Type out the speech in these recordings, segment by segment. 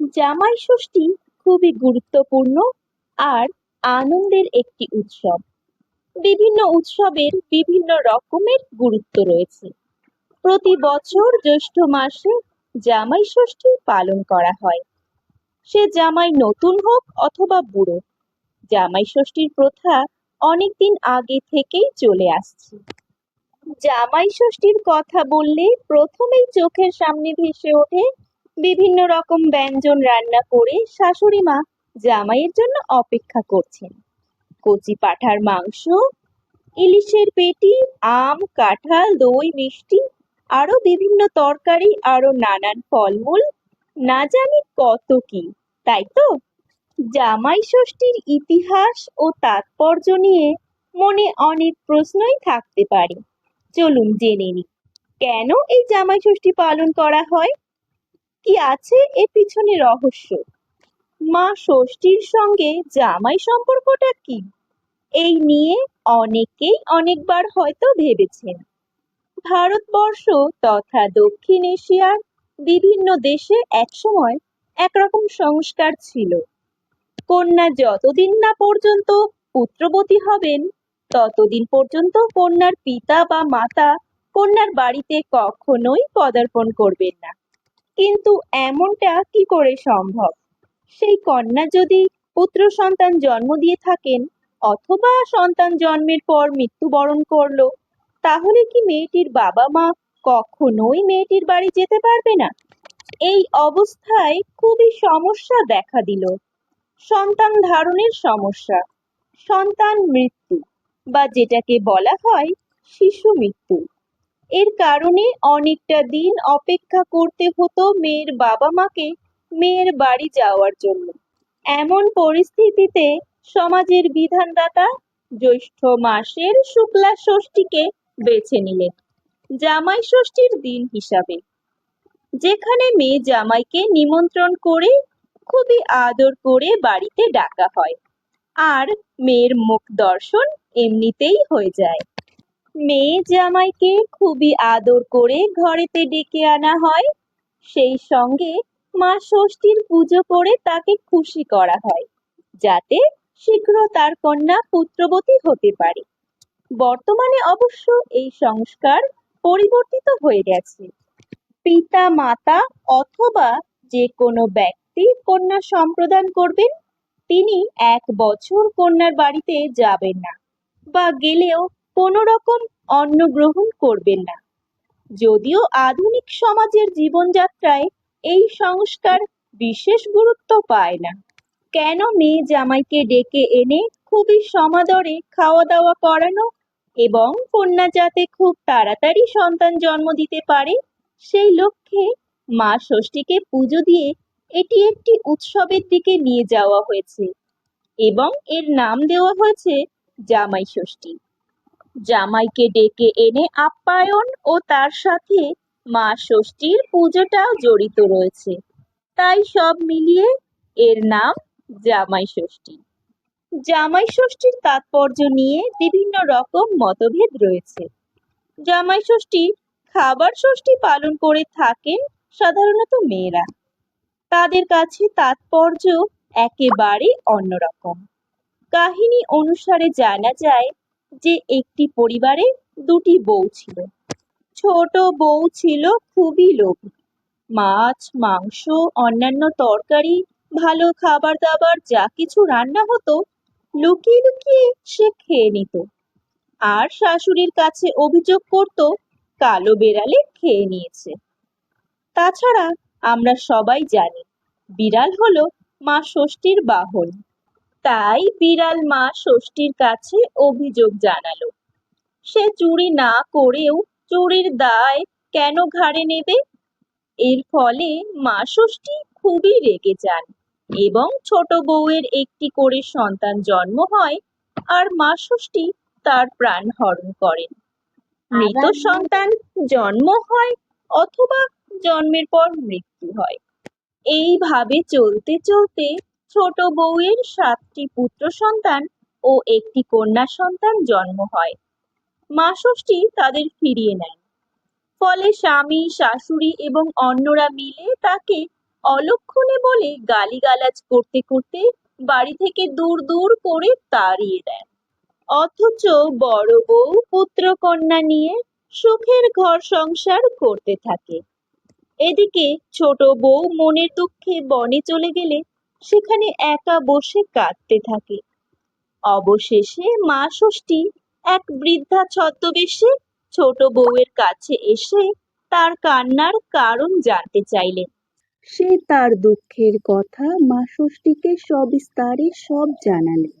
জামাই ষষ্ঠী খুবই গুরুত্বপূর্ণ আর আনন্দের একটি উৎসব। বিভিন্ন উৎসবের বিভিন্ন রকমের গুরুত্ব রয়েছে। প্রতি বছর জ্যৈষ্ঠ মাসে জামাই ষষ্ঠী পালন করা হয়। সে জামাই নতুন হোক অথবা বুড়ো, জামাই ষষ্ঠীর প্রথা অনেকদিন আগে থেকেই চলে আসছে। জামাই ষষ্ঠীর কথা বললে প্রথমেই চোখের সামনে ভেসে ওঠে বিভিন্ন রকম ব্যঞ্জন রান্না করে শাশুড়ি মা জামাইয়ের জন্য অপেক্ষা করছেন। কচি পাঁঠার মাংস, ইলিশের পেটি, আম, কাঁঠাল, দই, মিষ্টি আরও বিভিন্ন তরকারি আরও নানান ফলমূল, না জানি কত কি, তাই তো? জামাই ষষ্ঠীর ইতিহাস ও তাৎপর্য নিয়ে মনে অনেক প্রশ্নই থাকতে পারে। চলুন জেনে নিই, কেন এই জামাই ষষ্ঠী পালন করা হয়? কি আছে এর পিছনে রহস্য? মা ষষ্ঠীর সঙ্গে জামাই সম্পর্কটা কি? এই নিয়ে অনেকেই অনেকবার হয়তো ভেবেছেন। ভারতবর্ষ তথা দক্ষিণ এশিয়ার বিভিন্ন দেশে একসময় একরকম সংস্কার ছিল। কন্যা যতদিন না পর্যন্ত পুত্রবতী হবেন, ততদিন পর্যন্ত কন্যার পিতা বা মাতা কন্যার বাড়িতে কখনোই পদার্পণ করবেন না। কিন্তু এমনটা কি করে সম্ভব? সেই কন্যা যদি পুত্র সন্তান জন্ম দিয়ে থাকেন অথবা সন্তান জন্মের পর মৃত্যুবরণ করল, তাহলে কি মেয়েটির বাবা মা কখনোই মেয়েটির বাড়ি যেতে পারবে না? এই অবস্থায় খুবই সমস্যা দেখা দিল। সন্তান ধারণের সমস্যা। সন্তান মৃত্যু, বা যেটাকে বলা হয় শিশু মৃত্যু। এর কারণে অনেকটা দিন অপেক্ষা করতে হতো মেয়ের বাবা মাকে মেয়ের বাড়ি যাওয়ার জন্য। এমন পরিস্থিতিতে সমাজের বিধানদাতা জ্যৈষ্ঠ মাসের শুক্লা ষষ্ঠীকে বেছে নিলেন জামাই ষষ্ঠীর দিন হিসাবে। যেখানে মেয়ে জামাইকে নিমন্ত্রণ করে খুবই আদর করে বাড়িতে ডাকা হয়। আর মেয়ের মুখ দর্শন এমনিতেই হয়ে যায়। মেয়ে জামাইকে খুবই আদর করে ঘরেতে ডেকে আনা হয়। সেই সঙ্গে মা ষষ্ঠীর পুজো করে তাকে খুশি করা হয়, যাতে শীঘ্র তার কন্যা পুত্রবতী হতে পারে। বর্তমানে অবশ্য এই সংস্কার পরিবর্তিত হয়ে গেছে। পিতা, মাতা অথবা যে কোনো ব্যক্তি কন্যা সম্প্রদান করবেন, তিনি এক বছর কন্যার বাড়িতে যাবেন না বা গেলেও কোনো রকম অন্ন গ্রহণ করবেন না। যদিও আধুনিক সমাজের জীবনযাত্রায় এই সংস্কার বিশেষ গুরুত্ব পায় না। কেন মেয়ে জামাইকে ডেকে এনে খুবই সমাদরে খাওয়া দাওয়া করানো এবং কন্যা যাতে খুব তাড়াতাড়ি সন্তান জন্ম দিতে পারে, সেই লক্ষ্যে মা ষষ্ঠীকে পুজো দিয়ে এটি একটি উৎসবের দিকে নিয়ে যাওয়া হয়েছে এবং এর নাম দেওয়া হয়েছে জামাই ষষ্ঠী। জামাইকে ডেকে এনে আপ্যায়ন ও তার সাথে মা ষষ্ঠীর পুজোটাও জড়িত রয়েছে। তাই সব মিলিয়ে এর নাম জামাই ষষ্ঠী। জামাই ষষ্ঠীর তাৎপর্য নিয়ে বিভিন্ন রকম মতভেদ রয়েছে। জামাই ষষ্ঠী খাবার ষষ্ঠী পালন করে থাকেন সাধারণত মেয়েরা। তাদের কাছে তাৎপর্য একেবারে অন্যরকম। কাহিনী অনুসারে জানা যায় যে একটি পরিবারে দুটি বউ ছিল। ছোট বউ ছিল খুবই লোভী। মাছ, মাংস, অন্যান্য তরকারি, ভালো খাবার দাবার যা কিছু রান্না হতো, লুকিয়ে লুকিয়ে সে খেয়ে নিত। আর শাশুড়ির কাছে অভিযোগ করত, কালো বেড়ালে খেয়ে নিয়েছে। তাছাড়া আমরা সবাই জানি, বিড়াল হলো মা ষষ্ঠীর বাহন। তাই বিড়াল মা ষষ্ঠীর কাছে অভিযোগ জানালো। সে চুরি না করেও চুরির দায় কেন ঘাড়ে নেবে? এর ফলে মা ষষ্ঠী খুবই রেগে যান এবং ছোট বউয়ের একটি করে সন্তান জন্ম হয় আর মা ষষ্ঠী তার প্রাণ হরণ করেন। মৃত সন্তান জন্ম হয় অথবা জন্মের পর মৃত্যু হয়। এইভাবে চলতে চলতে ছোট বউয়ের সাতটি পুত্র সন্তান ও একটি কন্যা সন্তান জন্ম হয়। মা ষষ্ঠী তাদের ফিরিয়ে নেন ফলে স্বামী, শাশুড়ি এবং অন্যরা মিলে তাকে অলক্ষণে বলে গালিগালাজ করতে করতে বাড়ি থেকে দূর দূর করে তাড়িয়ে দেন অথচ বড় বউ পুত্র কন্যা নিয়ে সুখের ঘর সংসার করতে থাকে। এদিকে ছোট বউ মনের দুঃখে বনে চলে গেলে সেখানে একা বসে কাঁদতে থাকে। অবশেষে মা ষষ্ঠী এক বৃদ্ধা ছদ্মবেশে ছোট বউয়ের কাছে এসে তার কান্নার কারণ জানতে চাইলেন। সে তার দুঃখের কথা মা ষষ্ঠীকে সবিস্তারে সব জানালেন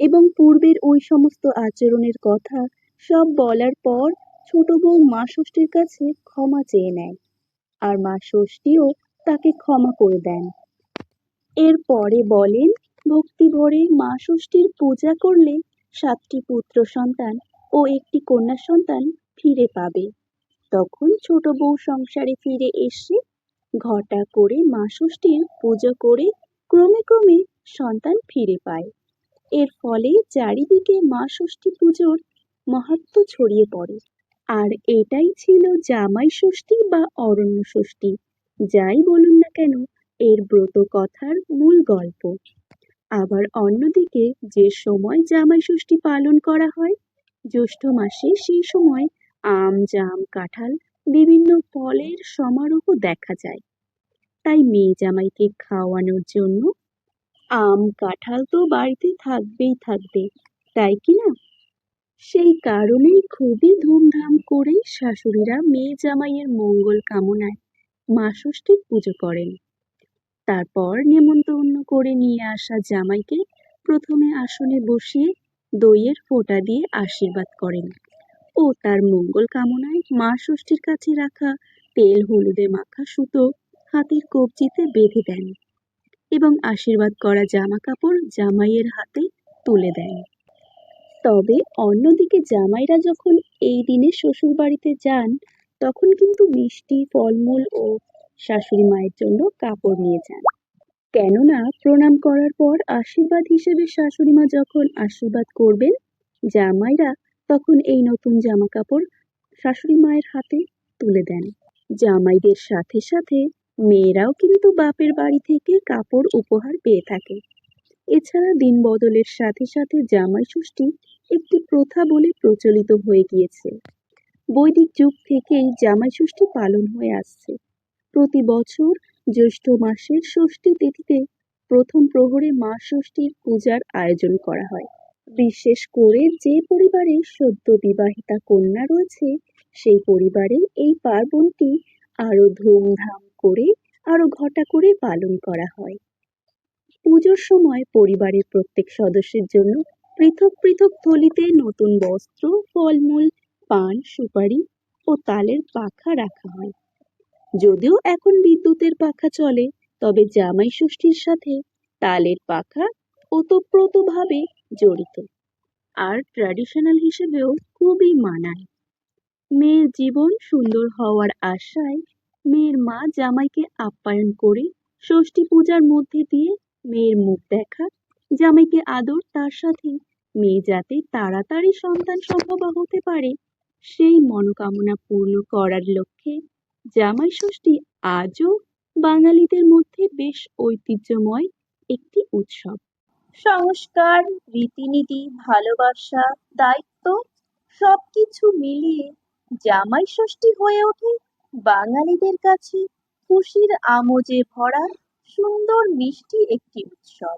এবং পূর্বের ওই সমস্ত আচরণের কথা সব বলার পর ছোট বউ মা ষষ্ঠীর কাছে ক্ষমা চেয়ে নেয়। আর মা ষষ্ঠীও তাকে ক্ষমা করে দেন। এরপরে বলেন, ভক্তি ভরে মা ষষ্ঠীর পূজা করলে সাতটি পুত্র সন্তান ও একটি কন্যা সন্তান ফিরে পাবে। তখন ছোট বউ সংসারে ফিরে এসে ঘটা করে মা ষষ্ঠীর পুজো করে ক্রমে ক্রমে সন্তান ফিরে পায়। এর ফলে চারিদিকে মা ষষ্ঠী পুজোর মাহাত্ম্য ছড়িয়ে পড়ে। আর এটাই ছিল জামাই ষষ্ঠী বা অরণ্য ষষ্ঠী। যাই বলুন না কেন এর ব্রত কথার মূল গল্প। আবার অন্যদিকে যে সময় জামাই ষষ্ঠী পালন করা হয়, জ্যৈষ্ঠ মাসে সেই সময় আম, জাম, কাঁঠাল বিভিন্ন ফলের সমারোহ দেখা যায়। তাই মেয়ে জামাইকে খাওয়ানোর জন্য আম, কাঁঠাল তো বাড়িতে থাকবেই থাকবে, তাই কি না? সেই কারণেই খুবই ধুমধাম করে শাশুড়িরা মেয়ে জামাইয়ের মঙ্গল কামনায় মা ষষ্ঠীর পুজো করেন। তারপর নেমন্তন্ন করে নিয়ে আসা জামাইকে প্রথমে আসনে বসিয়ে দইয়ের ফোঁটা দিয়ে আশীর্বাদ করেন। ও তার মঙ্গল কামনায় মা ষষ্ঠীর কাছে রাখা তেল, হলুদে মাখা সুতো, হাতের কবজিতে বেঁধে দেন এবং আশীর্বাদ করা জামা কাপড় জামাইয়ের হাতে তুলে দেন। তবে অন্যদিকে জামাইরা যখন এই দিনে শ্বশুর বাড়িতে যান, তখন কিন্তু মিষ্টি, ফলমূল ও শাশুড়ি মায়ের জন্য কাপড় নিয়ে যান। কেননা প্রণাম করার পর আশীর্বাদ হিসেবে শাশুড়ি মা যখন আশীর্বাদ করবেন, জামাইরা তখন এই নতুন জামা কাপড় শাশুড়ি মায়ের হাতে তুলে দেন। জামাইদের সাথে সাথে মেয়েরাও কিন্তু বাপের বাড়ি থেকে কাপড় উপহার পেয়ে থাকে। এছাড়া দিন বদলের সাথে সাথে জামাই ষষ্ঠী একটি প্রথা বলে প্রচলিত হয়ে গিয়েছে। বৈদিক যুগ থেকেই জামাই ষষ্ঠী পালন হয়ে আসছে। প্রতি বছর জ্যৈষ্ঠ মাসের ষষ্ঠী তিথিতে প্রথম প্রহরে মা ষষ্ঠীর পূজার আয়োজন করা হয়। বিশেষ করে যে পরিবারে সদ্য বিবাহিতা কন্যা রয়েছে, সেই পরিবারে এই পার্বণটি আরও ধুমধাম করে আরও ঘটা করে পালন করা হয়। পুজোর সময় পরিবারের প্রত্যেক সদস্যের জন্য পৃথক পৃথক থলিতে নতুন বস্ত্র, ফলমূল, পান, সুপারি ও তালের পাখা রাখা হয়। যদিও এখন বিদ্যুতের পাখা চলে, তবে জামাই ষষ্ঠীর সাথে তালের পাখা ওতপ্রোতভাবে জড়িত। আর ট্র্যাডিশনাল হিসেবেও খুবই মানায়। মেয়ের জীবন সুন্দর হওয়ার আশায় মেয়ের মা জামাইকে আপ্যায়ন করে ষষ্ঠী পূজার মধ্যে দিয়ে মেয়ের মুখ দেখা, জামাইকে আদর, তার সাথে মেয়ে যাতে তাড়াতাড়ি সন্তান সম্ভবা হতে পারে, সেই মনোকামনা পূর্ণ করার লক্ষ্যে জামাই ষষ্ঠী আজও বাঙালিদের মধ্যে বেশ ঐতিহ্যময় একটি উৎসব। সংস্কার, রীতিনীতি, ভালোবাসা, দায়িত্ব সবকিছু মিলিয়ে জামাই ষষ্ঠী হয়ে ওঠে বাঙালিদের কাছে খুশির আমোজে ভরা সুন্দর মিষ্টি একটি উৎসব।